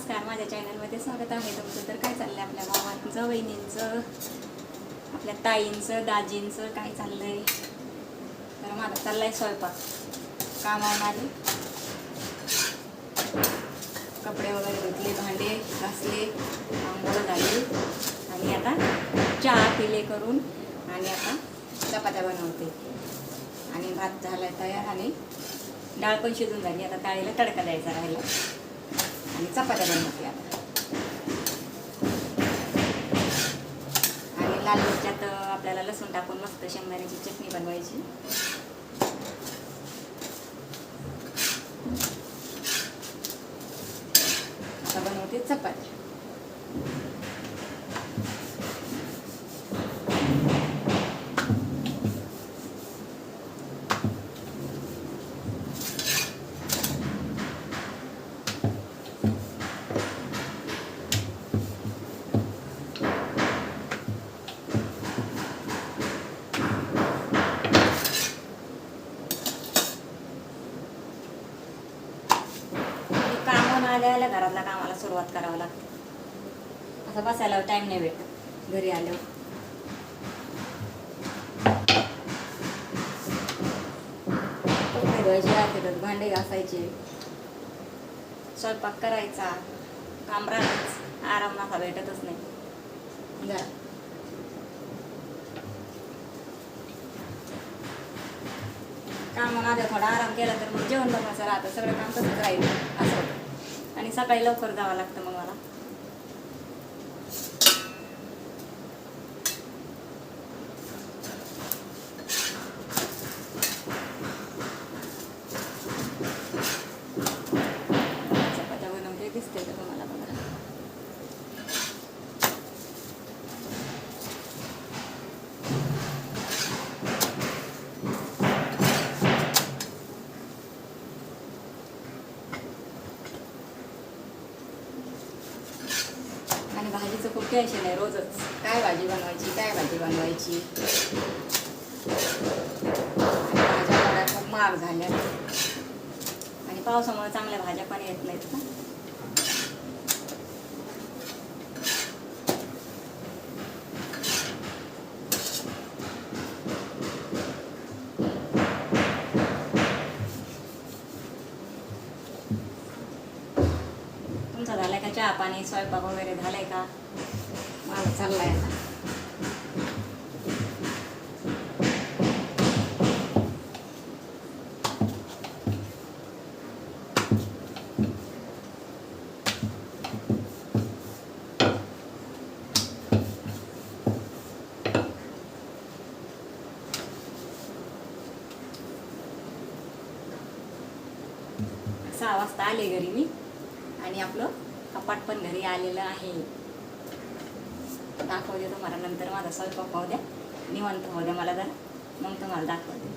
नमस्कार माझ्या चॅनलमध्ये स्वागत आहे तुमचं. तर काय चाललंय आपल्या मामांचं बहिणींचं आपल्या ताईंचं दाजींचं काय चाललंय? तर माझा चाललाय स्वयंपाक. कामावून आले कपडे वगैरे धुतले भांडे घासले आंघोळ झाली. आणि आता चहा पिले करून आणि आता चपात्या बनवते. आणि भात झालाय तयार आणि डाळ पण शिजून झाली. आता डाळीला तडका द्यायचा राहिला. आणि चपात्या बनवते आता. आणि लाल मिरच्यात आपल्याला लसूण टाकून मस्त शेंगदाण्याची चटणी बनवायची. आता बनवते चपाती आणि कामाला आल्या आल्या घरातल्या कामाला सुरुवात करावं लागते. असं बसायला टाइम नाही भेटत. घरी आल्यावर. कपडे भांडे घासायचे. स्वयंपाक करायचा. काम राहतच आराम नसा भेटतच नाही. काम कामामध्ये थोडा आराम केला तर मग जेवण बनवायचं राहतं. सगळं काम तसंच राहील. असं आणि सकाळी लवकर जावं लागतं मग मला चपात्या बनवते दिसते का तुम्हाला बघा आणि भाजीचं खूप टेन्शन आहे रोजच. काय भाजी बनवायची काय भाजी बनवायची? आणि भाज्या खूप महाग झाल्या आणि पावसामुळे चांगल्या भाज्या पण येत नाहीत ना तुमचा झालाय का चहा पाणी स्वयंपाक वगैरे झालाय का? मला चाललाय आता. सहा वाजता आले घरी मी आणि आपलं कपाट पण घरी आलेलं आहे. दाखवते तुम्हाला नंतर माझा स्वयंपाक पाहू द्या. निवांत होऊ द्या मला जरा. मग तुम्हाला दाखवते.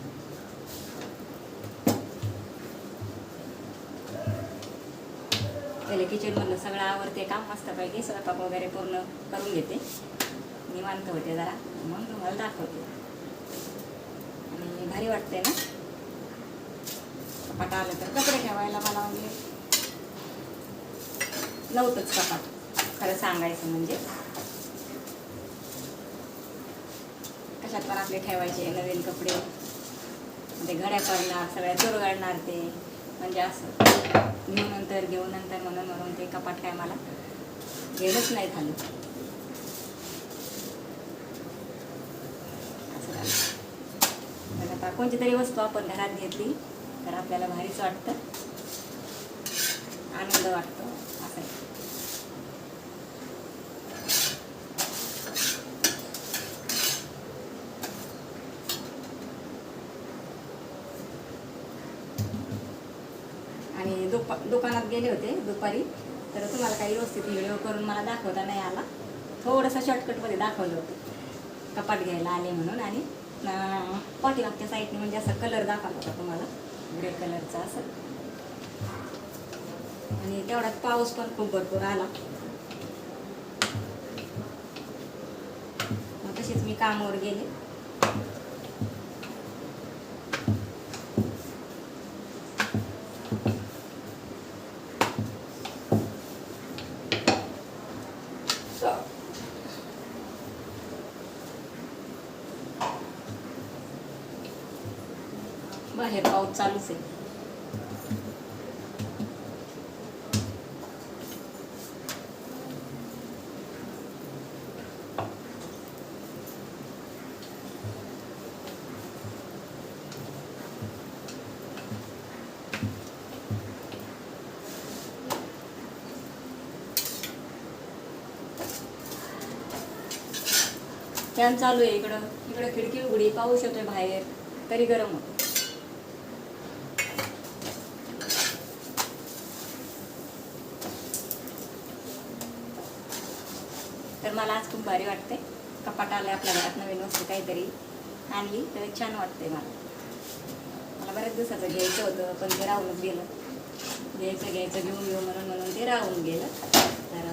पहिले किचनमधलं सगळं आवडते काम मस्तपैकी स्वयंपाक वगैरे पूर्ण करून घेते. निवांत होते जरा. मग तुम्हाला दाखवते. आणि भारी वाटते ना? कपाट आलं तर कपडे ठेवायला मला म्हणजे नव्हतंच कपाट खरं सांगायचं म्हणजे. कशात पण आपले ठेवायचे नवीन कपडे. ते घड्या पडणार सगळ्या चुरगाळणार ते. म्हणजे असं. घेऊ नंतर घेऊ नंतर म्हणून म्हणून ते कपाट काय मला गेलंच नाही झालं असं झालं. तर कोणती तरी वस्तू आपण घरात घेतली तर आपल्याला भारीच वाटतं. आनंद वाटतो असं आहे. आणि दुपा दुकानात गेले होते दुपारी. तर तुम्हाला काही व्यवस्थित व्हिडिओ करून मला दाखवता नाही आला. थोडंसं शॉर्टकटमध्ये दाखवलं होतं. कपाट घ्यायला आले म्हणून आणि पाठीमागच्या साईडने म्हणजे असा कलर दाखवला होता तुम्हाला. ग्रे कलरचा असं. आणि तेवढ्यात पाऊस पण खूप भरपूर आला. मग तशीच मी कामावर गेले. बाहेर पाऊस चालूच आहे. फॅन चालू आहे इकडं. इकडं खिडकी उघडी पाऊस येतोय बाहेर. तरी गरम होतं तर मला आज खूप भारी वाटते कपाट आलं आपल्या घरात नवीन वस्तू काहीतरी आणली तर छान वाटते मला. मला बऱ्याच दिवसाचं घ्यायचं होतं पण ते राहूनच गेलं. घ्यायचं घ्यायचं घेऊन घेऊ म्हणून म्हणून ते राहून गेलं. तर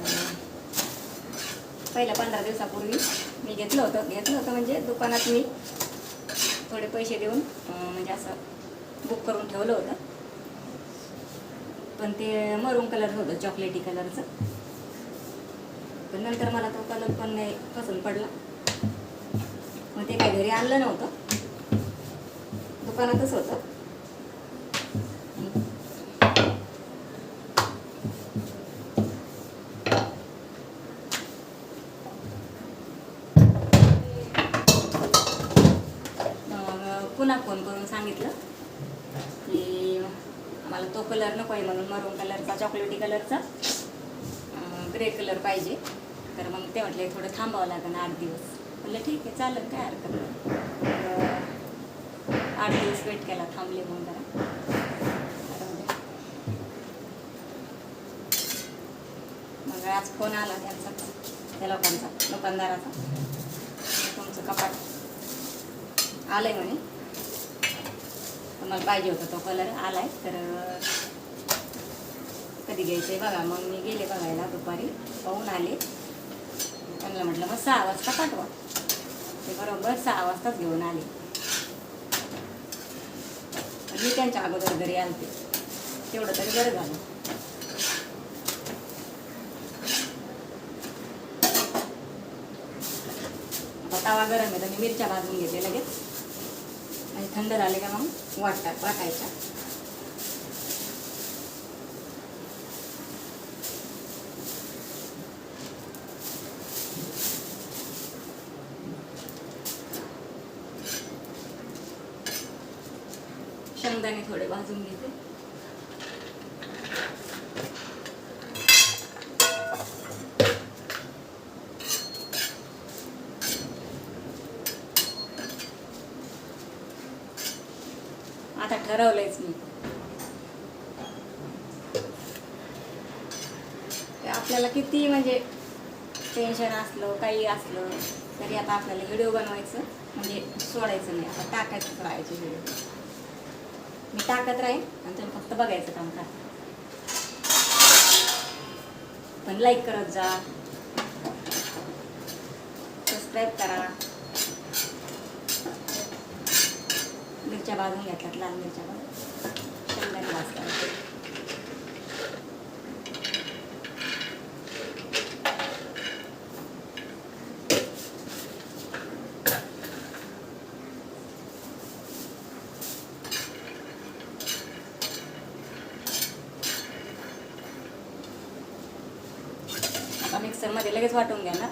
पहिल्या पंधरा दिवसापूर्वी मी घेतलं होतं. घेतलं होतं म्हणजे दुकानात मी थोडे पैसे देऊन म्हणजे असं बुक करून ठेवलं होतं. पण ते मरून कलर होतं चॉकलेटी कलरचं पण नंतर मला तो कलर पण नाही पसंत पडला. मग ते काही घरी आणलं नव्हतं. दुकानातच होतं. पुन्हा फोन करून सांगितलं की मला तो कलर नको आहे म्हणून मरून कलरचा चॉकलेटी कलरचा ग्रे कलर पाहिजे. तर मग ते म्हटले थोडं थांबावं लागेल आठ दिवस. म्हटलं ठीक आहे चालेल काय हरकत नाही. आठ दिवस वेट केला थांबले म्हणून जरा. मग आज फोन आला त्यांचा त्या लोकांचा दुकानदाराचा. तुमचं कपाट आलंय म्हणे. मला पाहिजे होता तो कलर आलाय तर कधी घ्यायचंय बघा. मग मी गेले बघायला दुपारी पाहून आले. त्यांना म्हटलं मग सहा वाजता पाठवा. ते बरोबर सहा वाजताच घेऊन आले. मी त्यांच्या अगोदर घरी आलते. तेवढं तरी बरं झालं. तवा गरम आहे तर मी मिरच्या भाजून घेते लगेच. आणि थंड झाले का मग वाटतात वाटायच्या शेंगदाणे थोडे भाजून घेते. आता ठरवलंयच मी. आपल्याला किती म्हणजे टेन्शन असलं काही असलं तरी आता आपल्याला व्हिडिओ बनवायचं म्हणजे सोडायचं नाही. आता टाकायचं करायचे व्हिडिओ मी टाकत राहीन आणि तुम्ही फक्त बघायचं काम करा. पण लाईक करत जा. सबस्क्राईब करा. मिरच्या बाजून घेतल्यात लाल मिरच्या बाजून शेंगदाणे भाज करायचे आता मिक्सरमध्ये लगेच वाटून घ्या ना.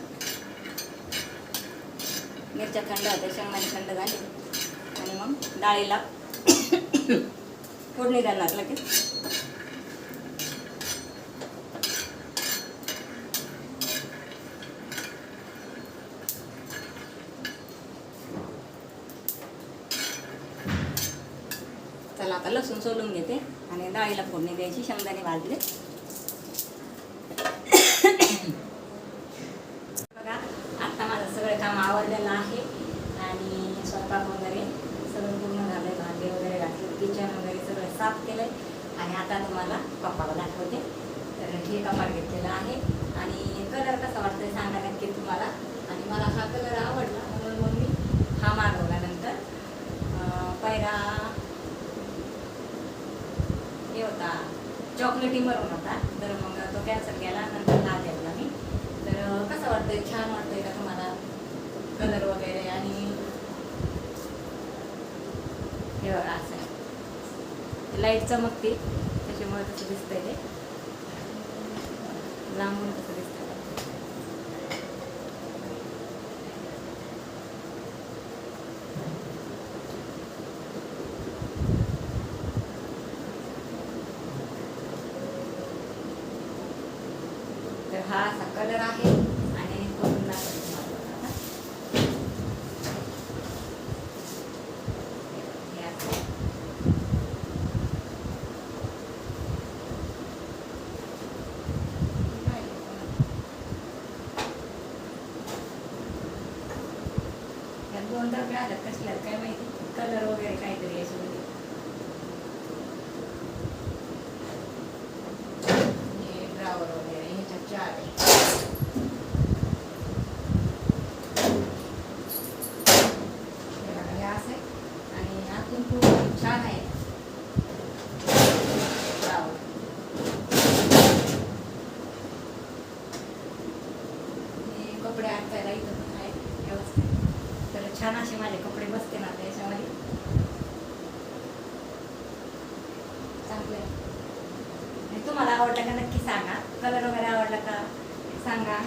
मिरच्या थंड होत्या शेंगदाणे थंड झाली. आणि मग डाळीला फोडणी देणार लगेच. चला आता लसूण सोलून घेते आणि डाळीला फोडणी द्यायची शेंगदाणे भाजले बघा आता माझं सगळं काम आवडलेलं आहे आणि स्वयंपाक वगैरे सगळं पूर्ण झालंय भांडे वगैरे घातले किचन वगैरे सगळं साफ केलंय आणि आता तुम्हाला कपाळ दाखवते. तर हे कपाळ घेतलेलं आहे. आणि कलर कसा वाटतोय सांगा नक्की तुम्हाला. आणि मला हा कलर आवडला म्हणून मग मी हा मागवला नंतर. पहिला हे होता चॉकलेटी मरून होता. तर मग तो कॅन्सल केला नंतर हा घेतला मी. तर कसं वाटतंय? छान वाटतंय का तुम्हाला? कलर वगैरे आणि हे बघा असं. आहे. लाइट चमकते. दिसतंय. ते लांबून कसं दिसतंय तर हा असा कलर आहे आणि करून दाखवते तुम्हाला आता. हे असं. यात दोन डबे आल्यात कसल्या काय माहिती कलर वगैरे काहीतरी याच्यामध्ये हे ड्रावर वगैरे ह्याच्यात चार आहे हे बघा, हे असं आहे. आणि आतून खूप आहे कपडे आणतायला इथं आहेत आहे व्यवस्थित. तर छान असे माझे कपडे बसते ना त्याच्यामध्ये चांगले. तुम्हाला आवडलं का नक्की सांगा. कलर वगैरे आवडला का सांगा.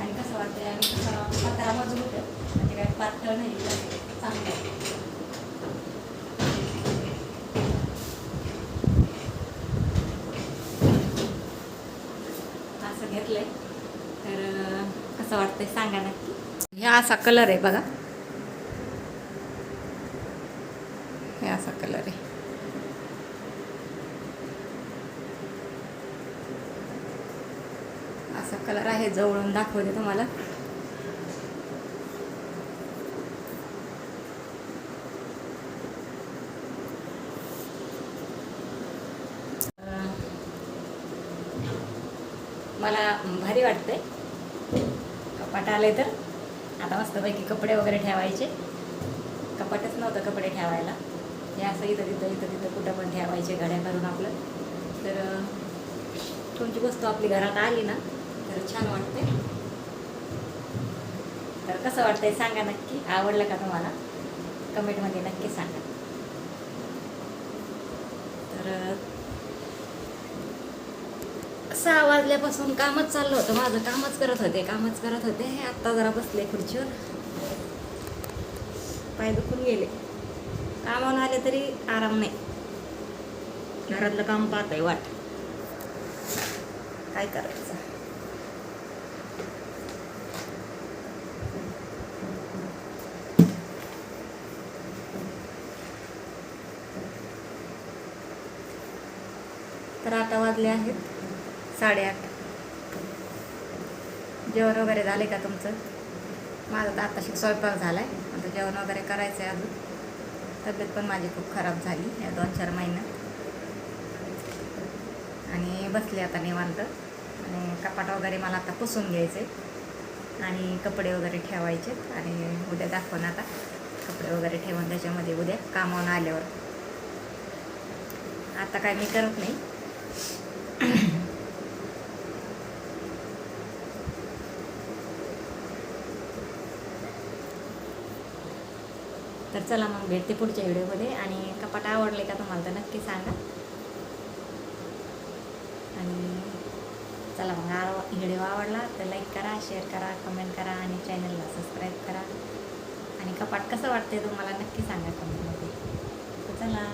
आणि कसं वाटतंय? आणि कसं पत्रा मजबूत म्हणजे काय पातळ नाही चांगलं आहे असं घेतलंय तर अं, कसं वाटतंय सांगा नक्की ह्या असा कलर आहे बघा. हे असा कलर आहे. असा कलर आहे जवळून दाखवते तुम्हाला. मला भारी वाटतंय. कपाट आले तर? आता मस्तपैकी कपडे वगैरे ठेवायचे. कपाटच नव्हतं कपडे ठेवायला. हे असं इथं तिथं इथं तिथं कुठं पण ठेवायचे घड्या करून आपलं. तर तुमची कोणती वस्तू आपली घरात आली ना तर छान वाटते. तर कसं वाटतंय सांगा नक्की? आवडलं का तुम्हाला? कमेंटमध्ये नक्की सांगा. तर सहा वाजल्यापासून कामच चाललं होतं. माझं कामच करत होते कामच करत होते. आत्ता जरा बसले खुर्चीवर. पाय दुखून गेले. कामावर आले तरी आराम नाही. घरातलं काम पाहत आहे वाट. काय करायचं? तर आता वाजले आहेत साडेआठ. जेवण वगैरे झाले का तुमचं? माझं तर आताशी स्वयंपाक झाला आहे आता जेवण वगैरे करायचं आहे अजून. तब्येत पण माझी खूप खराब झाली या दोन चार महिन्यात आणि बसले आता निवांत. आणि कपाट वगैरे मला आता पुसून घ्यायचे आणि कपडे वगैरे ठेवायचे. आणि उद्या दाखवून आता. कपडे वगैरे ठेवून त्याच्यामध्ये उद्या कामावून आल्यावर. आता काय मी करत नाही. तर चला मग भेटते पुढच्या व्हिडिओमध्ये. आणि कपाट आवडले का तुम्हाला तर नक्की सांगा. आणि चला मग हा व्हिडिओ आवडला तर लाईक करा शेअर करा कमेंट करा आणि चॅनलला सबस्क्राईब करा. आणि कपाट कसं वाटते तुम्हाला नक्की सांगा कमेंटमध्ये तर चला